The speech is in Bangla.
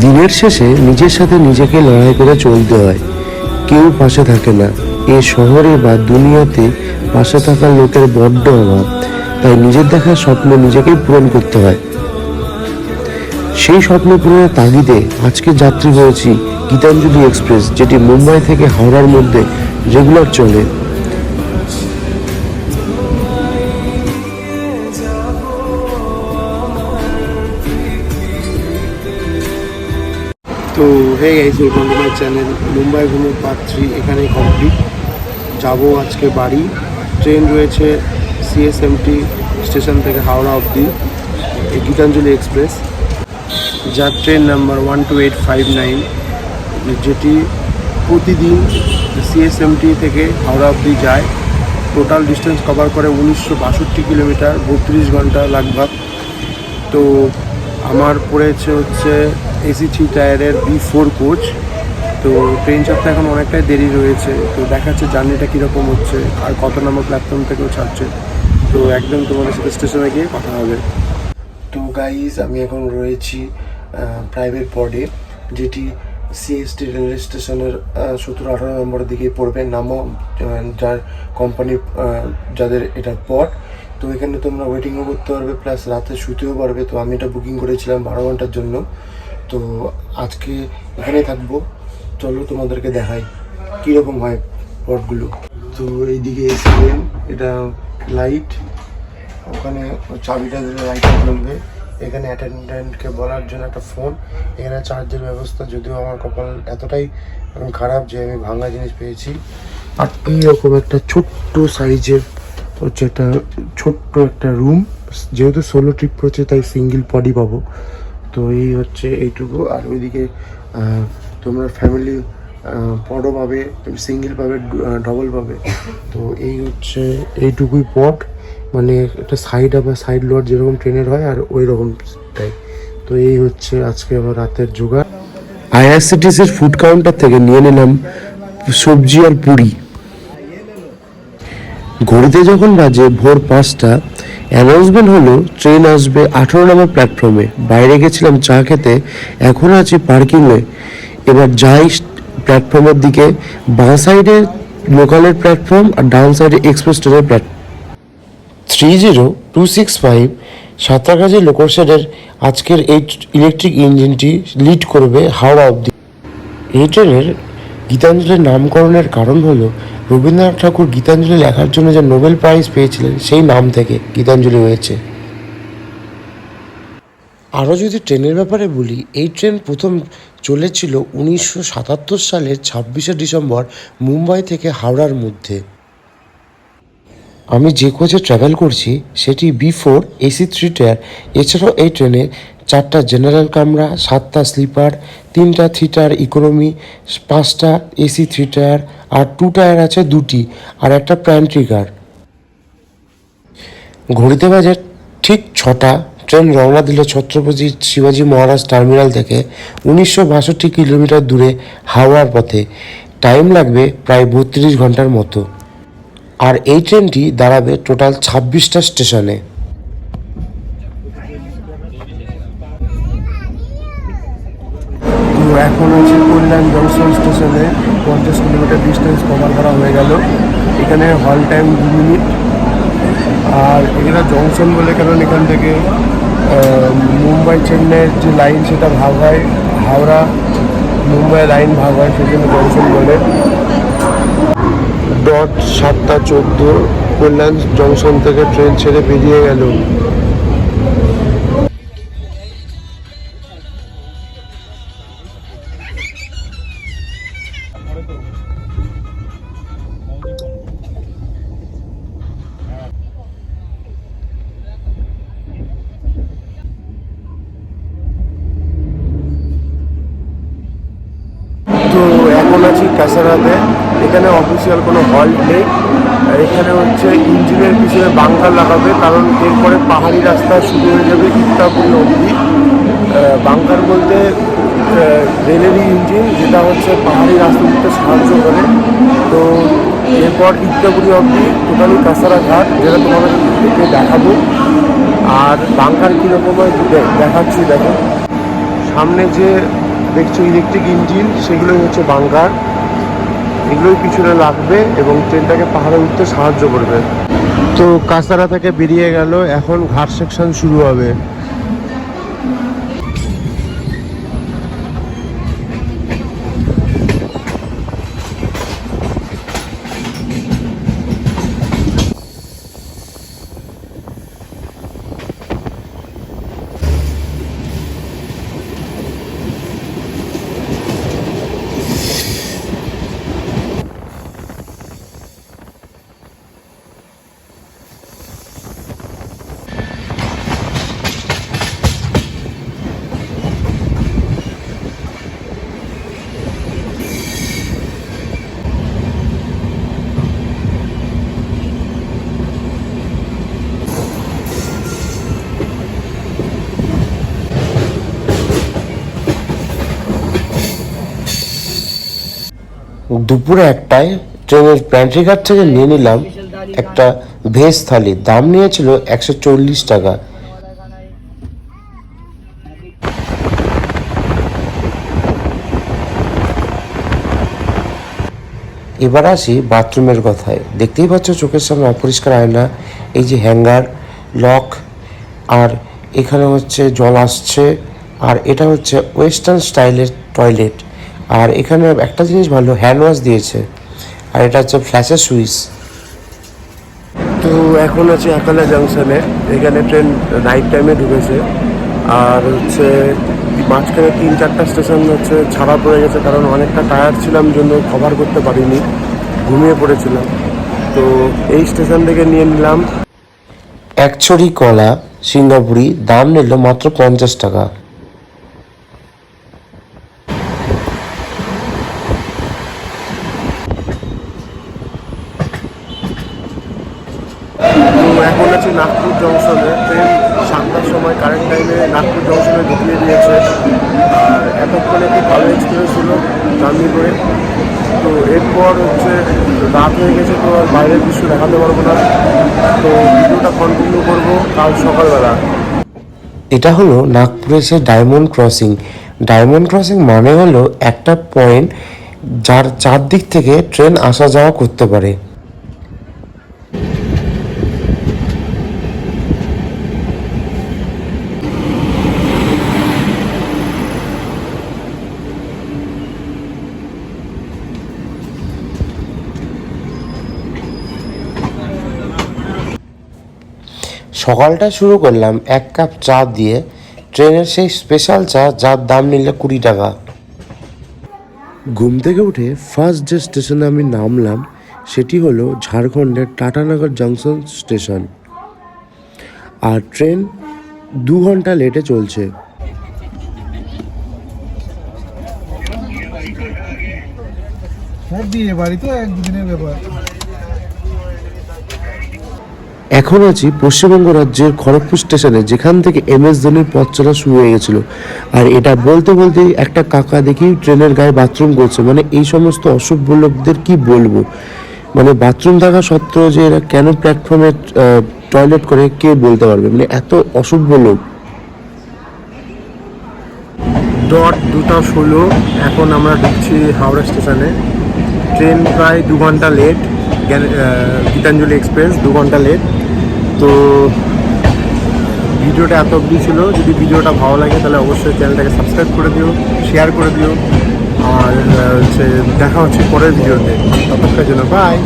দিনের শেষে নিজের সাথে নিজেকে লড়াই করে চলতে হয়। কেউ পাশে থাকে না। এ শহরে বা দুনিয়াতে পাশে থাকার লোকের বড্ড অভাব। তাই নিজের দেখা স্বপ্ন নিজেকেই পূরণ করতে হয়। সেই স্বপ্ন পূরণের তাগিদে আজকে যাত্রী হয়েছি গীতাঞ্জলি এক্সপ্রেস, যেটি মুম্বাই থেকে হাওড়ার মধ্যে রেগুলার চলে। Hey guys welcome channel. Mumbai ঘুমো পার্ট থ্রি এখানেই কমপ্লিট যাব আজকে বাড়ি। ট্রেন রয়েছে সিএসএমটি স্টেশন থেকে হাওড়া অবধি গীতাঞ্জলি এক্সপ্রেস। যার train number one two eight five nine যেটি প্রতিদিন সিএসএমটি থেকে হাওড়া অবধি যায়। টোটাল ডিস্টেন্স কভার করে উনিশশো বাষট্টি কিলোমিটার, বত্রিশ ঘণ্টা লাগভাগ। তো আমার পড়েছে হচ্ছে এসি থ্রি টায়ারের বি ফোর কোচ তো ট্রেন চাপতে এখন অনেকটাই দেরি রয়েছে। তো দেখাচ্ছে জার্নিটা কীরকম হচ্ছে আর কত নম্বর প্ল্যাটফর্ম থেকেও ছাড়ছে। তো একদম তোমাদের সাথে স্টেশনে গিয়ে কথা হবে। তো গাইজ আমি এখন রয়েছি প্রাইভেট পডে যেটি সিএসটি রেলওয়ে স্টেশনের সতেরো, আঠারো নম্বরের দিকে পড়বে। নামও যার কোম্পানির যাদের এটা পট তো এখানে তোমরা ওয়েটিংও করতে পারবে প্লাস রাতে শুতেও পারবে। তো আমি এটা বুকিং করেছিলাম বারো ঘণ্টার জন্য। তো আজকে এখানেই থাকব। চলো তোমাদেরকে দেখাই কীরকম হয় পটগুলো তো এইদিকে এসিলেন এটা লাইট ওখানে চাবিটা দিলে লাইটটা জ্বলবে। এখানে অ্যাটেন্ডেন্টকে বলার জন্য একটা ফোন এখানে চার্জের ব্যবস্থা, যদিও আমার কপাল এতটাই খারাপ যে আমি ভাঙা জিনিস পেয়েছি। আর এইরকম একটা ছোট্ট সাইজের হচ্ছে একটা ছোট্ট একটা রুম। যেহেতু সোলো ট্রিপ করছে, তাই সিঙ্গেল পডি পাবো। তো এই হচ্ছে এইটুকু। আর ওইদিকে তোমরা ফ্যামিলি পডও পাবে সিঙ্গেল পাবে ডবল পাবে। তো এই হচ্ছে এইটুকুই পড মানে একটা সাইড আবার সাইড লোড যেরকম ট্রেনের হয়, আর ওই রকম টাই তো এই হচ্ছে আজকে আমার রাতের জোগাড়। আইআরসিটিসির ফুড কাউন্টার থেকে নিয়ে নিলাম সবজি আর পুরি। ঘড়িতে যখন বাজে ভোর পাঁচটা অ্যানাউন্সমেন্ট হলো ট্রেন আসবে আঠেরো নম্বর প্ল্যাটফর্মে বাইরে গেছিলাম চা খেতে, এখন আছি পার্কিংয়ে এবার যাই প্ল্যাটফর্মের দিকে, বাঁ সাইডে লোকালের প্ল্যাটফর্ম আর ডান সাইডে এক্সপ্রেস ট্রেনের platform three zero two six five Santragachi local শেডের আজকের এই ইলেকট্রিক ইঞ্জিনটি লিড করবে হাওড়া অবধি। এই ট্রেনের গীতাঞ্জলির নামকরণের কারণ হলো রবীন্দ্রনাথ ঠাকুর গীতাঞ্জলি লেখার জন্য যে নোবেল প্রাইজ পেয়েছিলেন, সেই নাম থেকে গীতাঞ্জলি হয়েছে। আরও যদি ট্রেনের ব্যাপারে বলি, এই ট্রেন প্রথম চলেছিল উনিশশো সাতাত্তর সালের ছাব্বিশে ডিসেম্বর মুম্বাই থেকে হাওড়ার মধ্যে। আমি যে কোচে ট্রাভেল করছি, সেটি B four AC three tier এছাড়াও এই ট্রেনে চারটা জেনারেল কামরা সাতটা স্লিপার তিনটা থ্রি টায়ার ইকোনমি পাঁচটা এসি থ্রি টায়ার আর টু টায়ার আছে দুটি, আর একটা প্যান্ট্রি কার ঘড়িতে বাজে ঠিক ছটা ট্রেন রওনা দিল ছত্রপতি শিবাজি মহারাজ টার্মিনাল থেকে উনিশশো বাষট্টি কিলোমিটার দূরে হাওড়ার পথে। টাইম লাগবে প্রায় বত্রিশ ঘণ্টার মতো। আর এই ট্রেনটি দাঁড়াবে টোটাল ছাব্বিশটা স্টেশনে। তো এখন আছে কল্যাণ জংশন স্টেশনে পঞ্চাশ কিলোমিটার ডিস্টেন্স কভার করা হয়ে গেল। এখানে হল টাইম দু মিনিট আর এখানে জংশন বলে কারণ এখান থেকে মুম্বাই চেন্নাইয়ের যে লাইন সেটা ভাগ হয়, হাওড়া মুম্বাই লাইন ভাগ হয় সেজন্য জংশন বলে। ডট সাতটা চোদ্দ কল্যাণ জংশন থেকে ট্রেন ছেড়ে বেরিয়ে গেল। তো এখন আছি কাসারাতে এখানে অফিসিয়াল কোনো হল্ট নেই। এখানে হচ্ছে ইঞ্জিনের পিছনে বাংকার লাগাবে, কারণ এরপরে পাহাড়ি রাস্তা শুরু হয়ে যাবে ইত্তাপুর অবধি। বাংকার বলতে রেলেরই ইঞ্জিন, যেটা হচ্ছে পাহাড়ি রাস্তা দিতে সাহায্য করে। তো এরপর ইত্তাপুরি অবধি টোটালি কাসারা ঘাট, যেটা তোমাদেরকে দেখাবো। আর বাংকার কীরকম হয় দেখাচ্ছি, দেখো। সামনে যে দেখছ ইলেকট্রিক ইঞ্জিন সেগুলোই হচ্ছে বাঙ্কার। এগুলোই পিছনে লাগবে এবং ট্রেনটাকে পাহাড়ে উঠতে সাহায্য করবে। তো কাসারা থেকে বেরিয়ে গেল, এখন ঘাট সেকশন শুরু হবে। দুপুরে একটায় ট্রেনের প্যান্ট্রি ঘাট থেকে নিয়ে নিলাম একটা ভেজ থালি। দাম নিয়েছিল একশো চল্লিশ টাকা। এবার আসি বাথরুমের কথায়। দেখতেই পাচ্ছ চোখের সামনে অপরিষ্কার আয়না, এই যে হ্যাঙ্গার, লক, আর এখানে হচ্ছে জল আসছে, আর এটা হচ্ছে ওয়েস্টার্ন স্টাইলের টয়লেট। আর এখানে একটা জিনিস ভালো হ্যান্ড ওয়াশ দিয়েছে। আর এটা হচ্ছে ফ্ল্যাশের সুইচ তো এখন আছে একালা জাংশনে এখানে ট্রেন নাইট টাইমে ঢুকেছে। আর হচ্ছে মাঝখানে তিন চারটা স্টেশন হচ্ছে ছাড়া পড়ে গেছে কারণ অনেকটা টায়ার্ড ছিলাম জন্য কভার করতে পারিনি ঘুমিয়ে পড়েছিলাম। তো এই স্টেশন থেকে নিয়ে নিলাম। এক ছড়ি কলা সিঙ্গাপুরি দাম নিল মাত্র পঞ্চাশ টাকা তো এখন আছে নাগপুর জংশনে ট্রেন সাতটার সময় কারেন্ট টাইমে নাগপুর জংশনে ঢুকিয়ে দিয়েছে। আর এতক্ষণে খুব ভালো এক্সপিরিয়েন্স হলো জার্নি করে তো এরপর হচ্ছে রাত হয়ে গেছে, তো আর বাইরের দৃশ্য দেখাতে পারব না। তো ভিডিওটা কন্টিনিউ করব কাল সকালবেলা। এটা হলো নাগপুরে সে ডায়মন্ড ক্রসিং ডায়মন্ড ক্রসিং মানে হলো একটা পয়েন্ট যার চারদিক থেকে ট্রেন আসা যাওয়া করতে পারে। সকালটা শুরু করলাম এক কাপ চা দিয়ে। ট্রেনের সেই স্পেশাল চা যার দাম নিলে কুড়ি টাকা। ঘুম থেকে উঠে ফার্স্ট যে স্টেশনে আমি নামলাম সেটি হলো ঝাড়খণ্ডের টাটানগর জংশন স্টেশন আর ট্রেন দু ঘণ্টা লেটে চলছে। হ্যাঁ বিয়ে বাড়ি তো এক দুদিনের ব্যাপার। এখন আছি পশ্চিমবঙ্গ রাজ্যের খড়গপুর স্টেশনে, যেখান থেকে এম এস ধোনির পথ চলা শুরু হয়ে গেছিল। আর এটা বলতে বলতেই একটা কাকা দেখি ট্রেনের গায়ে বাথরুম করছে। মানে এই সমস্ত অসভ্য লোকদের কি বলব? মানে বাথরুম থাকা সত্ত্বেও যে এরা কেন প্ল্যাটফর্মে টয়লেট করে, কে বলতে পারবে? মানে এত অসভ্য লোক। ডট দুটা ষোলো, এখন আমরা ঢুকছি হাওড়া স্টেশনে। ট্রেন প্রায় দু ঘণ্টা লেট গীতাঞ্জলি এক্সপ্রেস দু ঘণ্টা লেট তো ভিডিওটা এত অবধি ছিল। যদি ভিডিওটা ভালো লাগে, তাহলে অবশ্যই চ্যানেলটাকে সাবস্ক্রাইব করে দিও শেয়ার করে দিও। আর হচ্ছে দেখা হচ্ছে পরের ভিডিওতে। ততক্ষণের জন্য বাই